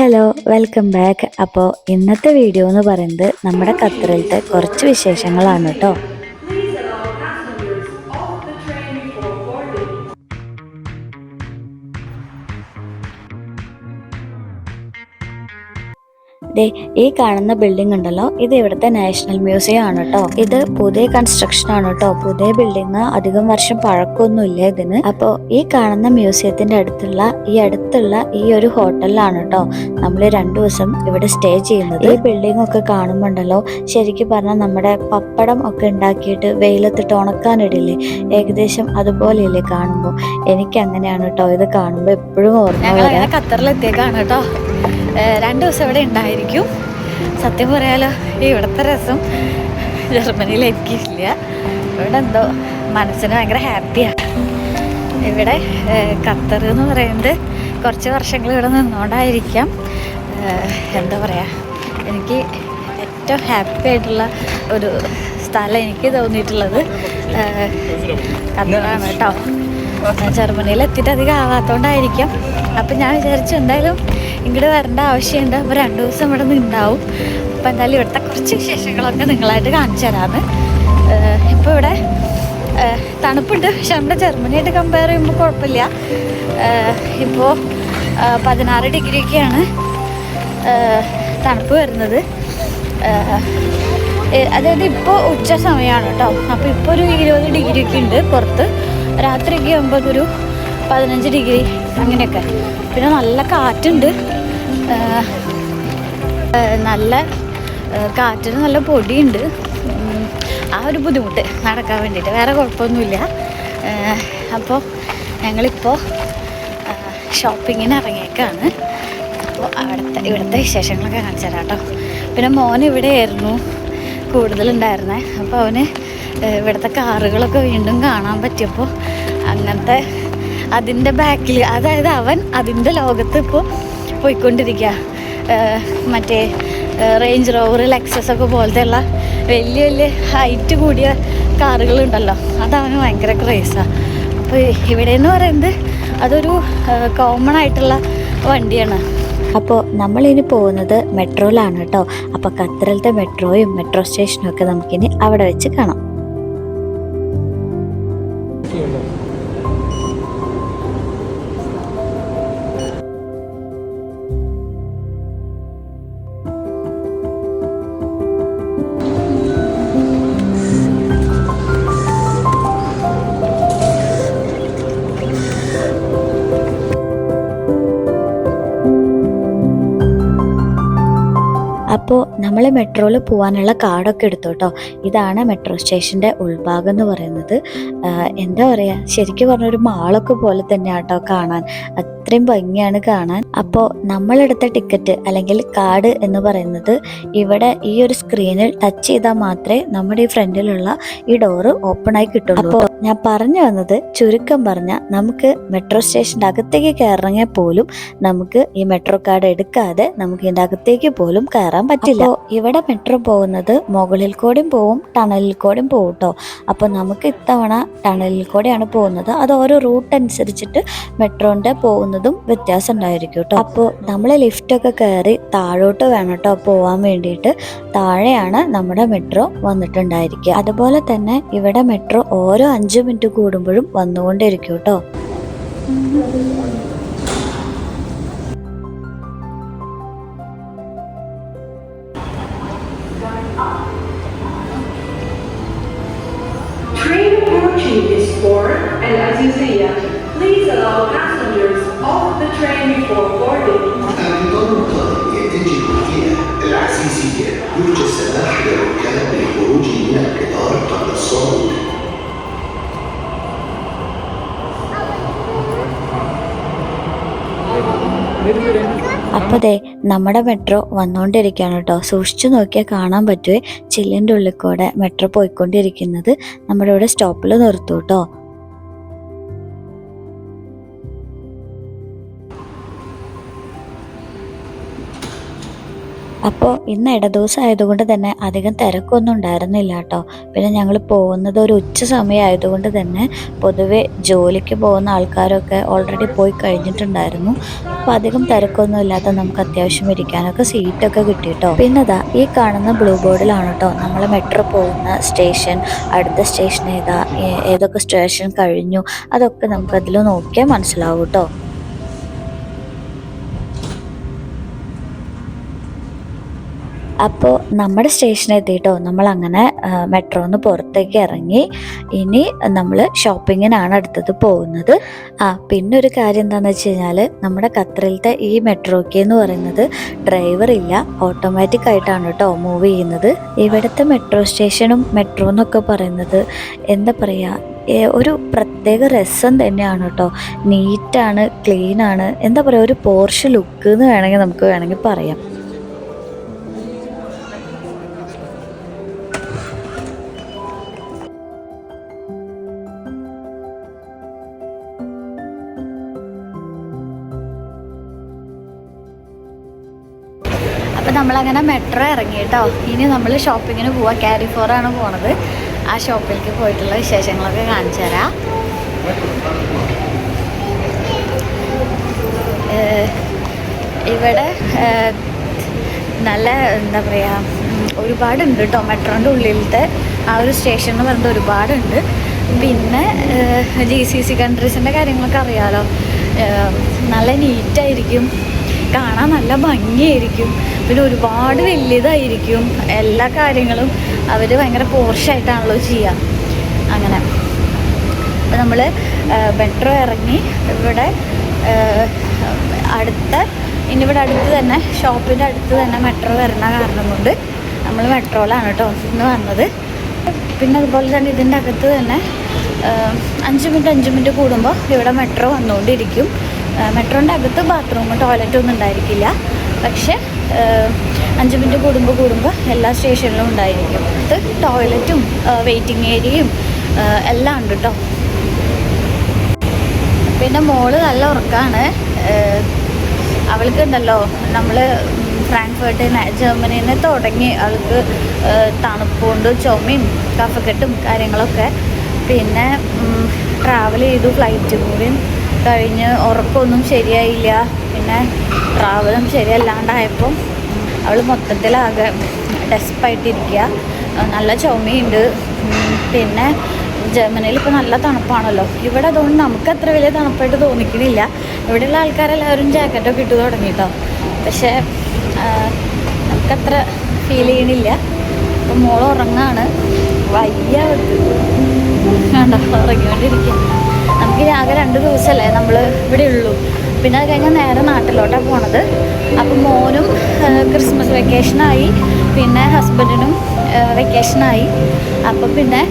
Hello welcome back അപ്പോൾ ഇന്നത്തെ video എന്ന് പറയുന്നത് നമ്മുടെ ഖത്തറിലത്തെ കുറച്ച് വിശേഷങ്ങളാണ് കേട്ടോ ദേ ഈ കാണുന്ന ബിൽഡിംഗ് ഉണ്ടല്ലോ. ഇത് ഇവിടുത്തെ നാഷണൽ മ്യൂസിയം ആണ് കേട്ടോ ഇത് പുതിയ കൺസ്ട്രക്ഷൻ ആണ് കേട്ടോ പുതിയ ബിൽഡിംഗ് അധികം വർഷം പഴക്കമൊന്നുമില്ല ഇതിന്. അപ്പോൾ ഈ കാണുന്ന മ്യൂസിയത്തിന്റെ അടുത്തുള്ള ഈ അടുത്തുള്ള ഈ ഒരു ഹോട്ടലിലാണ് കേട്ടോ നമ്മൾ രണ്ടു ദിവസം ഇവിടെ സ്റ്റേ ചെയ്യുന്നത്. ഈ ബിൽഡിംഗ് ഒക്കെ കാണുമ്പോണ്ടല്ലോ ശരിക്കും പറഞ്ഞാൽ നമ്മുടെ പപ്പടം ഒക്കെ ഉണ്ടാക്കിയിട്ട് വെയിലത്തിട്ട് ഉണക്കാനിടില്ലേ ഏകദേശം അതുപോലെയല്ലേ കാണുമ്പോൾ എനിക്ക് അങ്ങനെയാണ് കേട്ടോ ഇത് കാണുമ്പോൾ എപ്പോഴും ഓർമ്മ വരാം. ഖത്തറിലെത്തിയേക്കാണ് കേട്ടോ രണ്ട് ദിവസം ഇവിടെ ഉണ്ടായിരിക്കും. സത്യം പറയാലോ ഇവിടുത്തെ രസം ജർമ്മനിയിൽ എനിക്കില്ല ഇവിടെ എന്തോ മനസ്സിന് ഭയങ്കര ഹാപ്പിയാണ് ഇവിടെ ഖത്തർ എന്ന് പറയുന്നത് കുറച്ച് വർഷങ്ങൾ ഇവിടെ നിന്നുകൊണ്ടായിരിക്കാം എന്താ പറയുക എനിക്ക് ഏറ്റവും ഹാപ്പി ആയിട്ടുള്ള ഒരു സ്ഥലം എനിക്ക് തോന്നിയിട്ടുള്ളത് ഖത്തറാണ് കേട്ടോ. ജർമ്മനിയിൽ എത്തിയിട്ട് അധികം ആവാത്തോണ്ടായിരിക്കും. അപ്പം ഞാൻ വിചാരിച്ചു എന്തായാലും ഇങ്ങോട്ട് വരേണ്ട ആവശ്യമുണ്ട്. അപ്പോൾ രണ്ട് ദിവസം ഇവിടെ നിന്നുണ്ടാവും അപ്പോൾ എന്തായാലും ഇവിടുത്തെ കുറച്ച് വിശേഷങ്ങളൊക്കെ നിങ്ങളായിട്ട് കാണിച്ചു തരാമെന്ന് ഇപ്പോൾ ഇവിടെ തണുപ്പുണ്ട്. പക്ഷെ നമ്മുടെ ജർമ്മനിയായിട്ട് കമ്പയർ ചെയ്യുമ്പോൾ കുഴപ്പമില്ല. ഇപ്പോൾ പതിനാറ് ഡിഗ്രിയൊക്കെയാണ് തണുപ്പ് വരുന്നത്. അതായത് ഇപ്പോൾ ഉച്ച സമയമാണ് കേട്ടോ. അപ്പോൾ ഇപ്പോൾ ഒരു ഇരുപത് ഡിഗ്രി ഒക്കെ ഉണ്ട് പുറത്ത്. രാത്രിയൊക്കെ ആകുമ്പോൾ ഒരു പതിനഞ്ച് ഡിഗ്രി അങ്ങനെയൊക്കെ. പിന്നെ നല്ല കാറ്റുണ്ട്. നല്ല കാറ്റിന് നല്ല പൊടിയുണ്ട്. ആ ഒരു ബുദ്ധിമുട്ട് നടക്കാൻ വേണ്ടിയിട്ട്. വേറെ കുഴപ്പമൊന്നുമില്ല. അപ്പോൾ ഞങ്ങളിപ്പോൾ ഷോപ്പിങ്ങിന് ഇറങ്ങിയേക്കാണ്. അപ്പോൾ അവിടുത്തെ ഇവിടുത്തെ വിശേഷങ്ങളൊക്കെ കാണിച്ചു തരാം കേട്ടോ. പിന്നെ മോൻ ഇവിടെയായിരുന്നു കൂടുതലുണ്ടായിരുന്നേ. അപ്പോൾ അവന് ഇവിടുത്തെ കാറുകളൊക്കെ വീണ്ടും കാണാൻ പറ്റിയപ്പോൾ അങ്ങനത്തെ അതിന്റെ ബാക്കിൽ അതായത് അവൻ അതിന്റെ ലോകത്ത് ഇപ്പോൾ പോയിക്കൊണ്ടിരിക്കുക മറ്റേ റേഞ്ച് റോവർ ലെക്സസ് ഒക്കെ പോലത്തെ ഉള്ള വലിയ വലിയ ഹൈറ്റ് കൂടിയ കാറുകളുണ്ടല്ലോ. അതവന് ഭയങ്കര ക്രേസാണ് അപ്പോൾ ഇവിടെ എന്ന് പറയുന്നത് അതൊരു കോമൺ ആയിട്ടുള്ള വണ്ടിയാണ്. അപ്പോൾ നമ്മളിനി പോകുന്നത് മെട്രോയിലാണ് കേട്ടോ. അപ്പോൾ ഖത്തറിലത്തെ മെട്രോയും മെട്രോ സ്റ്റേഷനും ഒക്കെ നമുക്കിനി അവിടെ വെച്ച് കാണാം. നമ്മൾ മെട്രോയിൽ പോകാനുള്ള കാർഡൊക്കെ എടുത്തു കേട്ടോ ഇതാണ് മെട്രോ സ്റ്റേഷന്റെ ഉൾഭാഗം എന്ന് പറയുന്നത് എന്താ പറയുക ശരിക്കും പറഞ്ഞ ഒരു മാളൊക്കെ പോലെ തന്നെ കേട്ടോ കാണാൻ. അത്രയും ഭംഗിയാണ് കാണാൻ. അപ്പോൾ നമ്മളെടുത്ത ടിക്കറ്റ് അല്ലെങ്കിൽ കാർഡ് എന്ന് പറയുന്നത് ഇവിടെ ഈ ഒരു സ്ക്രീനിൽ ടച്ച് ചെയ്താൽ മാത്രമേ നമ്മുടെ ഈ ഫ്രണ്ടിലുള്ള ഈ ഡോറ് ഓപ്പൺ ആയി കിട്ടുള്ളൂ. അപ്പോൾ ഞാൻ പറഞ്ഞു വന്നത് ചുരുക്കം പറഞ്ഞാൽ നമുക്ക് മെട്രോ സ്റ്റേഷന്റെ അകത്തേക്ക് കയറണമെങ്കിൽ പോലും നമുക്ക് ഈ മെട്രോ കാർഡ് എടുക്കാതെ നമുക്ക് ഇതിന്റെ അകത്തേക്ക് പോലും കയറാൻ പറ്റില്ല. ഇവിടെ മെട്രോ പോകുന്നത് മുകളിൽ കൂടെയും പോവും ടണലിൽ കൂടെയും പോകും കേട്ടോ. അപ്പോൾ നമുക്ക് ഇത്തവണ ടണലിൽ കൂടെയാണ് പോകുന്നത്. അത് ഓരോ റൂട്ട് അനുസരിച്ചിട്ട് മെട്രോന്റെ പോകുന്നതും വ്യത്യാസം ഉണ്ടായിരിക്കും കേട്ടോ അപ്പോൾ നമ്മൾ ലിഫ്റ്റൊക്കെ കയറി താഴോട്ട് വേണം കേട്ടോ പോകാൻ വേണ്ടിയിട്ട്. താഴെയാണ് നമ്മുടെ മെട്രോ വന്നിട്ടുണ്ടായിരിക്കുക. അതുപോലെ തന്നെ ഇവിടെ മെട്രോ ഓരോ അഞ്ച് മിനിറ്റ് കൂടുമ്പോഴും വന്നുകൊണ്ടിരിക്കും കേട്ടോ Train approaching is for Al-Aziziyah. Please allow passengers off the train before boarding. القطار القادم يتجه إلى العزيزية يرجى السماح للركاب بالخروج من القطار قبل الصعود അപ്പോൾ ദേ നമ്മുടെ മെട്രോ വന്നുകൊണ്ടിരിക്കുകയാണ് കേട്ടോ സൂക്ഷിച്ചു നോക്കിയാൽ കാണാൻ പറ്റുമേ ചില്ലിൻ്റെ ഉള്ളിൽ കൂടെ മെട്രോ പോയിക്കൊണ്ടിരിക്കുന്നത് നമ്മുടെ ഇവിടെ സ്റ്റോപ്പിൽ നിർത്തും കേട്ടോ അപ്പോൾ ഇന്ന് ഇടദിവസം ആയതുകൊണ്ട് തന്നെ അധികം തിരക്കൊന്നും ഉണ്ടായിരുന്നില്ല കേട്ടോ. പിന്നെ ഞങ്ങൾ പോകുന്നത് ഒരു ഉച്ച സമയം ആയതുകൊണ്ട് തന്നെ പൊതുവെ ജോലിക്ക് പോകുന്ന ആൾക്കാരൊക്കെ ഓൾറെഡി പോയി കഴിഞ്ഞിട്ടുണ്ടായിരുന്നു. അപ്പോൾ അധികം തിരക്കൊന്നും ഇല്ലാത്ത നമുക്ക് അത്യാവശ്യം ഇരിക്കാനൊക്കെ സീറ്റൊക്കെ കിട്ടി കേട്ടോ. പിന്നെ ഈ കാണുന്ന ബ്ലൂ ബോർഡിലാണ് കേട്ടോ നമ്മൾ മെട്രോ പോകുന്ന സ്റ്റേഷൻ അടുത്ത സ്റ്റേഷൻ ഏതാ ഏതൊക്കെ സ്റ്റേഷൻ കഴിഞ്ഞു അതൊക്കെ നമുക്കതിൽ നോക്കിയാൽ മനസ്സിലാവും കേട്ടോ. അപ്പോൾ നമ്മുടെ സ്റ്റേഷനിൽ എത്തിയിട്ടോ? നമ്മൾ അങ്ങനെ മെട്രോന്ന് പുറത്തേക്ക് ഇറങ്ങി ഇനി നമ്മൾ ഷോപ്പിങ്ങിനാണ് അടുത്തത് പോകുന്നത്. ആ പിന്നെ ഒരു കാര്യം എന്താണെന്ന് വെച്ച് കഴിഞ്ഞാൽ നമ്മുടെ ഖത്തറിലത്തെ ഈ മെട്രോക്ക് എന്ന് പറയുന്നത് ഡ്രൈവർ ഇല്ല ഓട്ടോമാറ്റിക് ആയിട്ടാണ് കേട്ടോ മൂവ് ചെയ്യുന്നത്. ഇവിടുത്തെ മെട്രോ സ്റ്റേഷനും മെട്രോ എന്നൊക്കെ പറയുന്നത് എന്താ പറയുക ഒരു പ്രത്യേക രസം തന്നെയാണ് കേട്ടോ. നീറ്റാണ് ക്ലീനാണ് എന്താ പറയുക ഒരു പോർഷ് ലുക്ക് എന്ന് വേണമെങ്കിൽ നമുക്ക് വേണമെങ്കിൽ പറയാം. നമ്മളങ്ങനെ മെട്രോ ഇറങ്ങി കേട്ടോ ഇനി നമ്മൾ ഷോപ്പിങ്ങിന് പോവാം. ആണ് പോണത്. ആ ഷോപ്പിലേക്ക് പോയിട്ടുള്ള വിശേഷങ്ങളൊക്കെ കാണിച്ചു തരാം. ഇവിടെ നല്ല എന്താ പറയാ ഒരുപാടുണ്ട് കേട്ടോ മെട്രോന്റെ ഉള്ളിലത്തെ ആ ഒരു സ്റ്റേഷൻ എന്ന് പറഞ്ഞിട്ട് ഒരുപാടുണ്ട്. പിന്നെ ജി സി സി കൺട്രീസിന്റെ കാര്യങ്ങളൊക്കെ അറിയാലോ. നല്ല നീറ്റായിരിക്കും കാണാൻ നല്ല ഭംഗിയായിരിക്കും. പിന്നെ ഒരുപാട് വലിയതായിരിക്കും എല്ലാ കാര്യങ്ങളും. അവർ ഭയങ്കര പോർഷായിട്ടാണല്ലോ ചെയ്യുക അങ്ങനെ. അപ്പം നമ്മൾ മെട്രോ ഇറങ്ങി ഇവിടെ അടുത്ത ഇനി ഇവിടെ അടുത്ത് തന്നെ ഷോപ്പിന്റെ അടുത്ത് തന്നെ മെട്രോ വരുന്ന കാരണം കൊണ്ട് നമ്മൾ മെട്രോയിലാണ് കേട്ടോ ഇന്ന് വന്നത്. പിന്നെ അതുപോലെ തന്നെ ഇതിന്റെ അകത്ത് തന്നെ അഞ്ച് മിനിറ്റ് അഞ്ച് മിനിറ്റ് കൂടുമ്പോൾ ഇവിടെ മെട്രോ വന്നുകൊണ്ടിരിക്കും. മെട്രോന്റെ അകത്ത് ബാത്റൂം ടോയ്ലറ്റും ഒന്നും ഉണ്ടായിരിക്കില്ല. പക്ഷെ അഞ്ച് മിനിറ്റ് കൂടുമ്പോൾ കൂടുമ്പോൾ എല്ലാ സ്റ്റേഷനിലും ഉണ്ടായിരിക്കും. ഇത് ടോയ്ലറ്റും വെയിറ്റിംഗ് ഏരിയയും എല്ലാം ഉണ്ട് കേട്ടോ പിന്നെ മോൾ നല്ല ഉറക്കാണ്. അവൾക്ക് ഉണ്ടല്ലോ നമ്മൾ ഫ്രാങ്ക്ഫർട്ടിന് ജർമ്മനിയിൽ നിന്ന് തുടങ്ങി അവൾക്ക് തണുപ്പുകൊണ്ട് ചുമയും കഫക്കെട്ടും കാര്യങ്ങളൊക്കെ. പിന്നെ ട്രാവൽ ചെയ്തു ഫ്ലൈറ്റ് കൂടിയും കഴിഞ്ഞ് ഉറക്കമൊന്നും ശരിയായില്ല. പിന്നെ ട്രാവലും ശരിയല്ലാണ്ടായപ്പം അവൾ മൊത്തത്തിലാകെ ഡെസ്പായിട്ടിരിക്കുക നല്ല ചുമയുണ്ട്. പിന്നെ ജർമ്മനിയിൽ ഇപ്പോൾ നല്ല തണുപ്പാണല്ലോ. ഇവിടെ അതുകൊണ്ട് നമുക്ക് അത്ര വലിയ തണുപ്പായിട്ട് തോന്നിക്കണില്ല. ഇവിടെയുള്ള ആൾക്കാരെല്ലാവരും ജാക്കറ്റൊക്കെ ഇട്ട് തുടങ്ങിട്ടോ. പക്ഷേ ആ, നമുക്കത്ര ഫീൽ ചെയ്യണില്ല. അപ്പം മോൾ ഉറങ്ങാണ്. വയ്യ കണ്ടോ? ഉറങ്ങിക്കൊണ്ടിരിക്കുക ഇനി ആകെ രണ്ട് ദിവസമല്ലേ നമ്മൾ ഇവിടെ ഉള്ളൂ. പിന്നെ അത് കഴിഞ്ഞാൽ നേരെ നാട്ടിലോട്ടാണ് പോണത്. അപ്പം മോനും ക്രിസ്മസ് വെക്കേഷനായി പിന്നെ ഹസ്ബൻഡിനും വെക്കേഷനായി അപ്പം പിന്നെ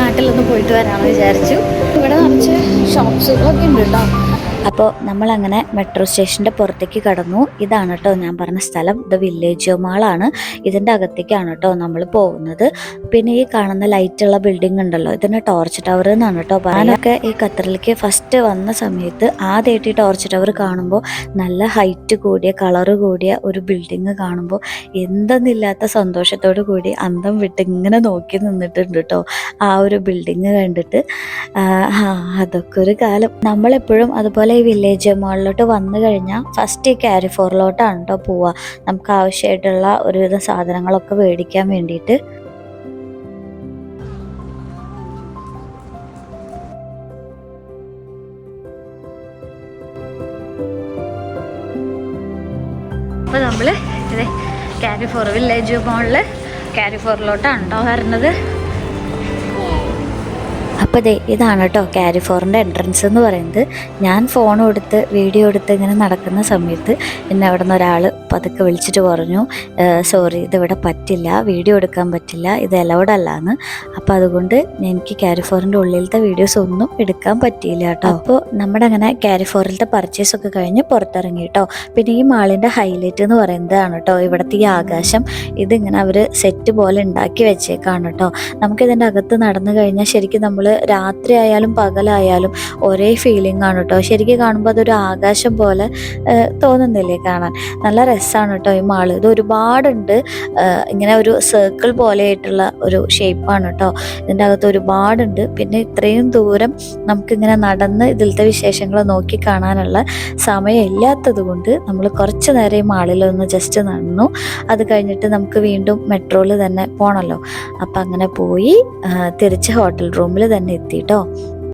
നാട്ടിലൊന്ന് പോയിട്ട് വരാമെന്ന് വിചാരിച്ചു. ഇവിടെ നിറച്ച് ഷോപ്സുകളൊക്കെ ഉണ്ട് കേട്ടോ അപ്പോൾ നമ്മളങ്ങനെ മെട്രോ സ്റ്റേഷന്റെ പുറത്തേക്ക് കടന്നു. ഇതാണ് കേട്ടോ ഞാൻ പറഞ്ഞ സ്ഥലം. ഇത് വില്ലേജ് മാളാണ് ഇതിന്റെ അകത്തേക്കാണ് കേട്ടോ നമ്മൾ പോകുന്നത്. പിന്നെ ഈ കാണുന്ന ലൈറ്റുള്ള ബിൽഡിംഗ് ഉണ്ടല്ലോ. ഇതിന് ടോർച്ച് ടവർ എന്നാണ് കേട്ടോ ഞാനൊക്കെ ഈ ഖത്തറിലേക്ക് ഫസ്റ്റ് വന്ന സമയത്ത് ആദ്യമായിട്ട് ഈ ടോർച്ച് ടവർ കാണുമ്പോൾ നല്ല ഹൈറ്റ് കൂടിയ കളറ് കൂടിയ ഒരു ബിൽഡിങ് കാണുമ്പോൾ എന്തെന്നില്ലാത്ത സന്തോഷത്തോടു കൂടി അന്തം വിട്ട് ഇങ്ങനെ നോക്കി നിന്നിട്ടുണ്ട് കേട്ടോ ആ ഒരു ബിൽഡിങ് കണ്ടിട്ട്. അതൊക്കെ ഒരു കാലം. നമ്മളെപ്പോഴും അതുപോലെ ഈ വില്ലേജ് മുകളിലോട്ട് വന്നു കഴിഞ്ഞാൽ ഫസ്റ്റ് ഈ ക്യാരി ഫോറിലോട്ടാണ് കേട്ടോ പോവുക നമുക്ക് ആവശ്യമായിട്ടുള്ള ഒരുവിധ സാധനങ്ങളൊക്കെ മേടിക്കാൻ വേണ്ടിയിട്ട് അപ്പോൾ നമ്മൾ ഇത് ക്യാരി ഫോർ വില്ലേജ് മോളിൽ ക്യാരി ഫോറിലോട്ടാണ് കേട്ടോ വരുന്നത് അപ്പോൾ ദേ ഇതാണ് കേട്ടോ ക്യാരി ഫോറിന്റെ എൻട്രൻസ് എന്ന് പറയുന്നത്. ഞാൻ ഫോൺ കൊടുത്ത് വീഡിയോ എടുത്ത് ഇങ്ങനെ നടക്കുന്ന സമയത്ത് എന്നെ അവിടെ നിന്ന് ഒരാൾ പതുക്കെ വിളിച്ചിട്ട് പറഞ്ഞു സോറി ഇതിവിടെ പറ്റില്ല വീഡിയോ എടുക്കാൻ പറ്റില്ല ഇത് അലൗഡ് എന്ന് അപ്പോൾ അതുകൊണ്ട് എനിക്ക് ക്യാരി ഫോറിന്റെ ഉള്ളിലത്തെ വീഡിയോസ് ഒന്നും എടുക്കാൻ പറ്റിയില്ല കേട്ടോ അപ്പോൾ നമ്മുടെ അങ്ങനെ ക്യാരി ഫോറിലത്തെ പർച്ചേസ് ഒക്കെ കഴിഞ്ഞ് പുറത്തിറങ്ങി കേട്ടോ പിന്നെ ഈ മാളിന്റെ ഹൈലൈറ്റ് എന്ന് പറയുന്നതാണ് കേട്ടോ ഇവിടുത്തെ ഈ ആകാശം. ഇതിങ്ങനെ അവർ സെറ്റ് പോലെ ഉണ്ടാക്കി വെച്ചേക്കാണ് കേട്ടോ നമുക്കിതിന്റെ അകത്ത് നടന്നു കഴിഞ്ഞാൽ ശരിക്കും നമ്മൾ രാത്രി ആയാലും പകലായാലും ഒരേ ഫീലിംഗ് ആണ് കേട്ടോ ശരിക്കും കാണുമ്പോൾ അതൊരു ആകാശം പോലെ തോന്നുന്നില്ലേ കാണാൻ? നല്ല രസമാണ് കേട്ടോ ഈ മാൾ. ഇത് ഒരുപാടുണ്ട്. ഇങ്ങനെ ഒരു സർക്കിൾ പോലെയായിട്ടുള്ള ഒരു ഷേപ്പാണ് കേട്ടോ ഇതിന്റെ അകത്ത് ഒരുപാടുണ്ട്. പിന്നെ ഇത്രയും ദൂരം നമുക്കിങ്ങനെ നടന്ന് ഇതിലത്തെ വിശേഷങ്ങൾ നോക്കി കാണാനുള്ള സമയം ഇല്ലാത്തത് കൊണ്ട് നമ്മൾ കുറച്ച് നേരം ഈ മാളിലൊന്ന് ജസ്റ്റ് നടന്നു. അത് കഴിഞ്ഞിട്ട് നമുക്ക് വീണ്ടും മെട്രോയിൽ തന്നെ പോകണമല്ലോ അപ്പം അങ്ങനെ പോയി തിരിച്ച് ഹോട്ടൽ റൂമിൽ തന്നെ എത്തി കേട്ടോ